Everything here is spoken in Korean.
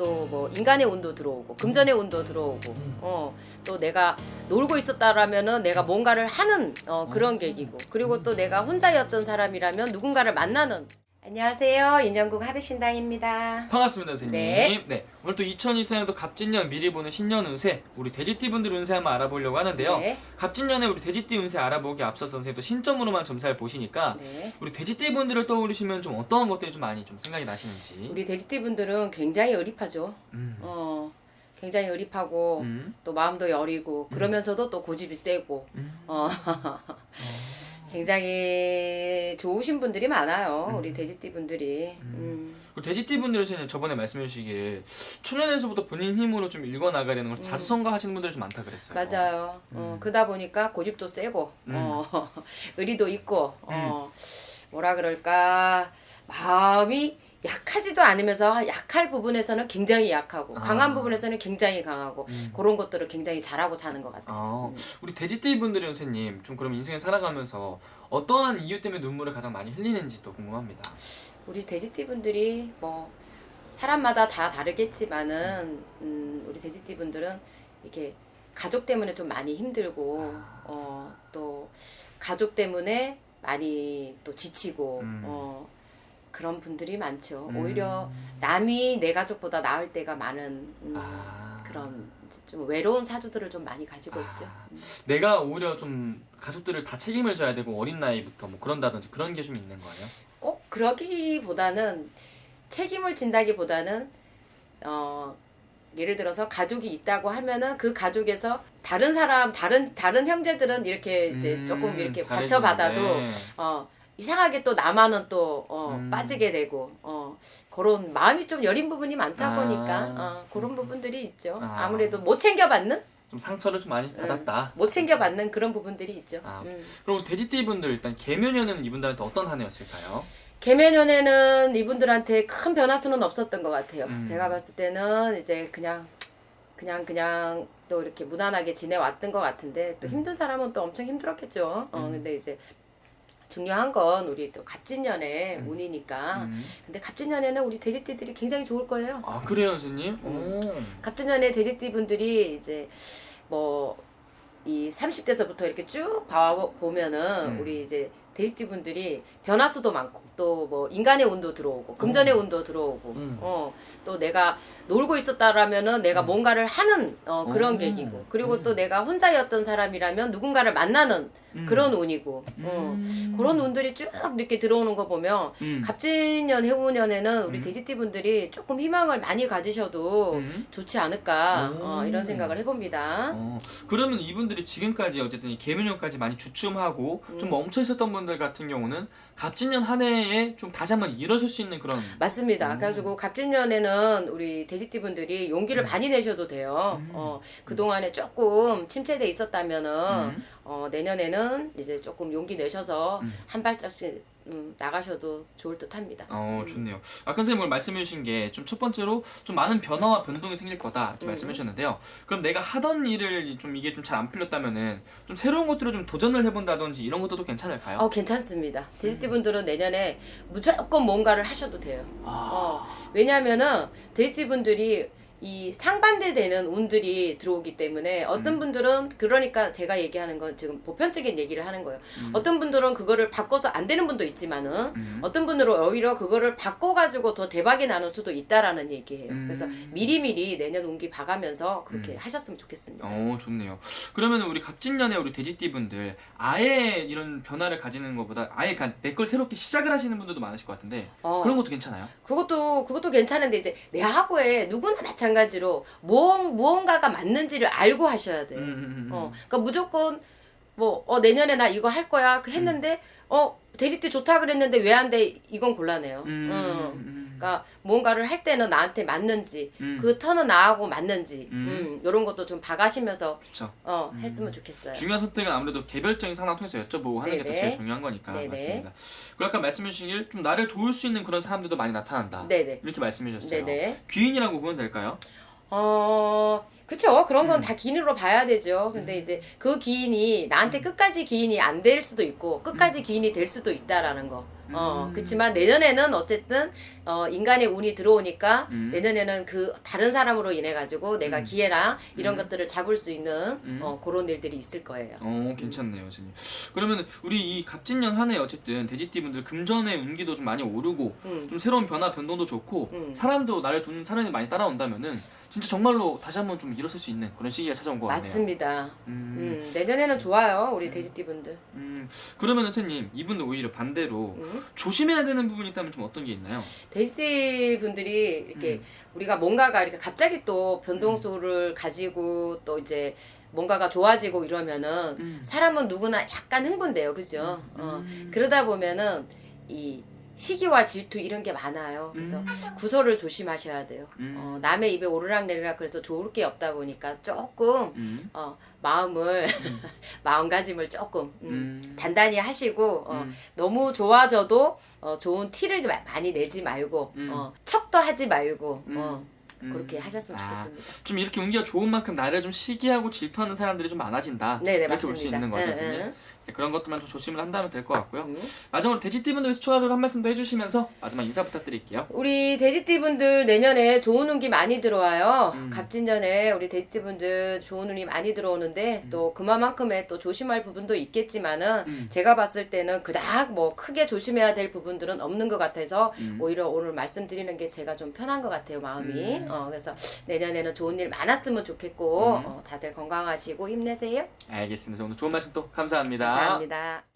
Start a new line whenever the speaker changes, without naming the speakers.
또 뭐 인간의 운도 들어오고 금전의 운도 들어오고 어 또 내가 놀고 있었다라면은 내가 뭔가를 하는 어 그런 계기고 그리고 또 내가 혼자였던 사람이라면 누군가를 만나는 안녕하세요 인연국 하백신당입니다.
반갑습니다, 선생님.
네.
네. 오늘 또 2024년도 갑진년 미리 보는 신년 운세, 우리 돼지띠 분들 운세 한번 알아보려고 하는데요.
네.
갑진년에 우리 돼지띠 운세 알아보기 앞서서 선생님 또 신점으로만 점사를 보시니까
네.
우리 돼지띠 분들을 떠올리시면 좀 어떠한 것들이 좀 많이 좀 생각이 나시는지.
우리 돼지띠 분들은 굉장히 의리파죠.
음.
어 굉장히 의리파고
음.
또 마음도 여리고 그러면서도 또 고집이 세고
음.
어 굉장히 좋으신 분들이 많아요. 우리 돼지띠 분들이. 음.
그 돼지띠 분들은 저번에 말씀해 주시길 초년에서부터 본인 힘으로 좀 읽어 나가려는 걸 자주 성가하시는 분들이 좀 많다 그랬어요.
음. 맞아요. 어, 그러다 보니까 고집도 세고 어, 의리도 있고 어, 뭐라 그럴까 마음이 약하지도 않으면서 약할 부분에서는 굉장히 약하고
아.
강한 부분에서는 굉장히 강하고
음.
그런 것들을 굉장히 잘하고 사는 것 같아요.
아, 우리 돼지띠 분들이 선생님 좀 그럼 인생을 살아가면서 어떠한 이유 때문에 눈물을 가장 많이 흘리는지 또 궁금합니다.
우리 돼지띠 분들이 뭐 사람마다 다 다르겠지만은 음, 우리 돼지띠 분들은 이렇게 가족 때문에 좀 많이 힘들고 어, 또 가족 때문에 많이 또 지치고
음.
어, 그런 분들이 많죠.
음.
오히려 남이 내 가족보다 나을 때가 많은 음,
아.
그런 좀 외로운 사주들을 좀 많이 가지고 있죠.
아, 내가 오히려 좀 가족들을 다 책임을 져야 되고 어린 나이부터 뭐 그런다든지 그런 게 좀 있는 거예요.
꼭 그러기보다는 책임을 진다기보다는 어 예를 들어서 가족이 있다고 하면은 그 가족에서 다른 사람 다른 다른 형제들은 이렇게 이제
음,
조금 이렇게. 받쳐받아도 어 이상하게 또 나만은 또 어,
음.
빠지게 되고 어 그런 마음이 좀 여린 부분이 많다
아.
보니까 어 그런 부분들이 있죠.
아.
아무래도 못 챙겨받는
좀 상처를 좀 많이 받았다.
못 챙겨받는 그런 부분들이 있죠.
아.
음.
그럼 돼지띠 분들 일단 개묘년은 이분들한테 어떤 한 해였을까요?
개면연에는 이분들한테 큰 변화수는 없었던 것 같아요.
음.
제가 봤을 때는 이제 그냥 그냥 그냥 또 이렇게 무난하게 지내왔던 것 같은데 또 힘든 사람은 또 엄청 힘들었겠죠. 어
음.
근데 이제 중요한 건 우리 또 갑진년의
음.
운이니까.
음.
근데 갑진년에는 우리 돼지띠들이 굉장히 좋을 거예요.
아 그래요, 선생님?
음.
오.
갑진년의 돼지띠 분들이 이제 뭐 이 30대서부터 이렇게 쭉 봐 보면은
음.
우리 이제 돼지띠 분들이 변화수도 많고 또 뭐 인간의 운도 들어오고 금전의 운도 들어오고
음.
어또 내가 놀고 있었다라면은 내가 뭔가를 하는 어 그런
음.
계기고 그리고 또 내가 혼자였던 사람이라면 누군가를 만나는
음.
그런 운이고 어
음.
그런 운들이 쭉 이렇게 들어오는 거 보면
음.
갑진년 해운년에는 우리
음.
돼지띠 분들이 조금 희망을 많이 가지셔도
음.
좋지 않을까
오.
어, 이런 생각을 해봅니다.
어, 그러면 이분들이 지금까지 어쨌든 이 개묘년까지 많이 주춤하고
음.
좀 멈춰 있었던 분들 같은 경우는 갑진년 한 해에 좀 다시 한번 일어설 수 있는 그런
맞습니다.
음.
그래가지고 갑진년에는 우리 돼지띠 분들이 용기를 많이 내셔도 돼요.
음.
어, 그 동안에 조금 침체돼 있었다면은
음.
어, 내년에는 이제 조금 용기 내셔서
음.
한 발짝씩 음, 나가셔도 좋을 듯합니다.
어
음.
좋네요. 아까 선생님 오늘 말씀해 주신 게 좀 첫 번째로 좀 많은 변화와 변동이 생길 거다 이렇게
음.
말씀해 주셨는데요. 그럼 내가 하던 일을 좀 이게 좀 잘 안 풀렸다면은 좀 새로운 것들을 좀 도전을 해본다든지 이런 것도 괜찮을까요?
어, 괜찮습니다. 돼지띠 분들은 내년에 무조건 뭔가를 하셔도 돼요.
아.
어, 왜냐면은 돼지띠 분들이 이 상반되되는 운들이 들어오기 때문에 어떤
음.
분들은 그러니까 제가 얘기하는 건 지금 보편적인 얘기를 하는 거예요.
음.
어떤 분들은 그거를 바꿔서 안 되는 분도 있지만은
음.
어떤 분들은 오히려 그거를 바꿔가지고 더 대박이 나는 수도 있다라는 얘기예요.
음.
그래서 미리미리 내년 운기 봐가면서 그렇게
음.
하셨으면 좋겠습니다.
어 좋네요. 그러면 우리 갑진년에 우리 돼지띠 분들 아예 이런 변화를 가지는 것보다 아예 내걸 새롭게 시작을 하시는 분들도 많으실 것 같은데
어,
그런 것도 괜찮아요?
그것도 그것도 괜찮은데 이제 내 하고에 누구나 마찬가지 로 무언 무언가가 맞는지를 알고 하셔야 돼요.
음, 음, 음, 음.
어, 그러니까 무조건 뭐 어, 내년에 나 이거 할 거야 그 했는데 어 돼지 띠 좋다 그랬는데 왜 안 돼? 이건 곤란해요.
음,
어.
음,
그러니까 뭔가를 할 때는 나한테 맞는지
음.
그 턴은 나하고 맞는지
음.
음, 이런 것도 좀 봐가시면서
그쵸.
어
음.
했으면 좋겠어요.
중요한 선택은 아무래도 개별적인 상황 통해서 여쭤보고 하는 게 더
네네.
제일 중요한 거니까
네네.
맞습니다. 그리고 아까 말씀해 주시길 좀 나를 도울 수 있는 그런 사람들도 많이 나타난다.
네네.
이렇게 말씀해 주셨어요.
네네.
귀인이라고 보면 될까요?
어, 그쵸. 그런 건
음.
다 기인으로 봐야 되죠. 근데 이제 그 기인이 나한테 끝까지 기인이 안 될 수도 있고, 끝까지 기인이 될 수도 있다라는 거. 어,
음.
그렇지만 내년에는 어쨌든 어, 인간의 운이 들어오니까
음.
내년에는 그 다른 사람으로 인해 가지고 내가
음.
기회랑 이런
음.
것들을 잡을 수 있는
음.
어, 그런 일들이 있을 거예요.
어 괜찮네요, 선생님. 그러면 우리 이 갑진년 한 해 어쨌든 돼지띠 분들 금전의 운기도 좀 많이 오르고
음.
좀 새로운 변화 변동도 좋고
음.
사람도 나를 돕는 사람이 많이 따라온다면은 진짜 정말로 다시 한번 좀 일어설 수 있는 그런 시기가 찾아온 것 같네요.
맞습니다.
음,
음, 내년에는 좋아요, 우리 돼지띠 분들.
음, 그러면 선생님 이분도 오히려 반대로
음.
조심해야 되는 부분이 있다면 좀 어떤 게 있나요?
돼지띠 분들이 이렇게
음.
우리가 뭔가가 이렇게 갑자기 또 변동수를 가지고 또 이제 뭔가가 좋아지고 이러면은
음.
사람은 누구나 약간 흥분돼요, 그죠? 어,
음.
그러다 보면은 이 시기와 질투 이런 게 많아요. 그래서
음.
구설을 조심하셔야 돼요.
음.
어, 남의 입에 오르락내리락 그래서 좋을 게 없다 보니까 조금
음.
어, 마음을 마음가짐을 조금 음,
음.
단단히 하시고 어,
음.
너무 좋아져도 어, 좋은 티를 마- 많이 내지 말고
음.
어, 척도 하지 말고
음.
어,
음.
그렇게 하셨으면
아,
좋겠습니다.
좀 이렇게 운기가 좋은 만큼 나를 좀 시기하고 질투하는 사람들이 좀 많아진다.
네네
이렇게 볼수
맞습니다.
있는 거죠,
응,
선생님.
응.
그래서 그런 것들만 좀 조심을 한다면 될 것 같고요.
음.
마지막으로 돼지띠분들 위해서 추가적으로 한 말씀 더 해주시면서 마지막 인사 부탁드릴게요.
우리 돼지띠분들 내년에 좋은 운기 많이 들어와요.
음.
갑진년에 우리 돼지띠분들 좋은 운이 많이 들어오는데 또 그만큼의 또 조심할 부분도 있겠지만은
음.
제가 봤을 때는 그닥 뭐 크게 조심해야 될 부분들은 없는 것 같아서
음.
오히려 오늘 말씀드리는 게 제가 좀 편한 것 같아요 마음이.
음.
어, 그래서 내년에는 좋은 일 많았으면 좋겠고
음.
어, 다들 건강하시고 힘내세요.
알겠습니다. 오늘 좋은 말씀 또 감사합니다.
감사합니다.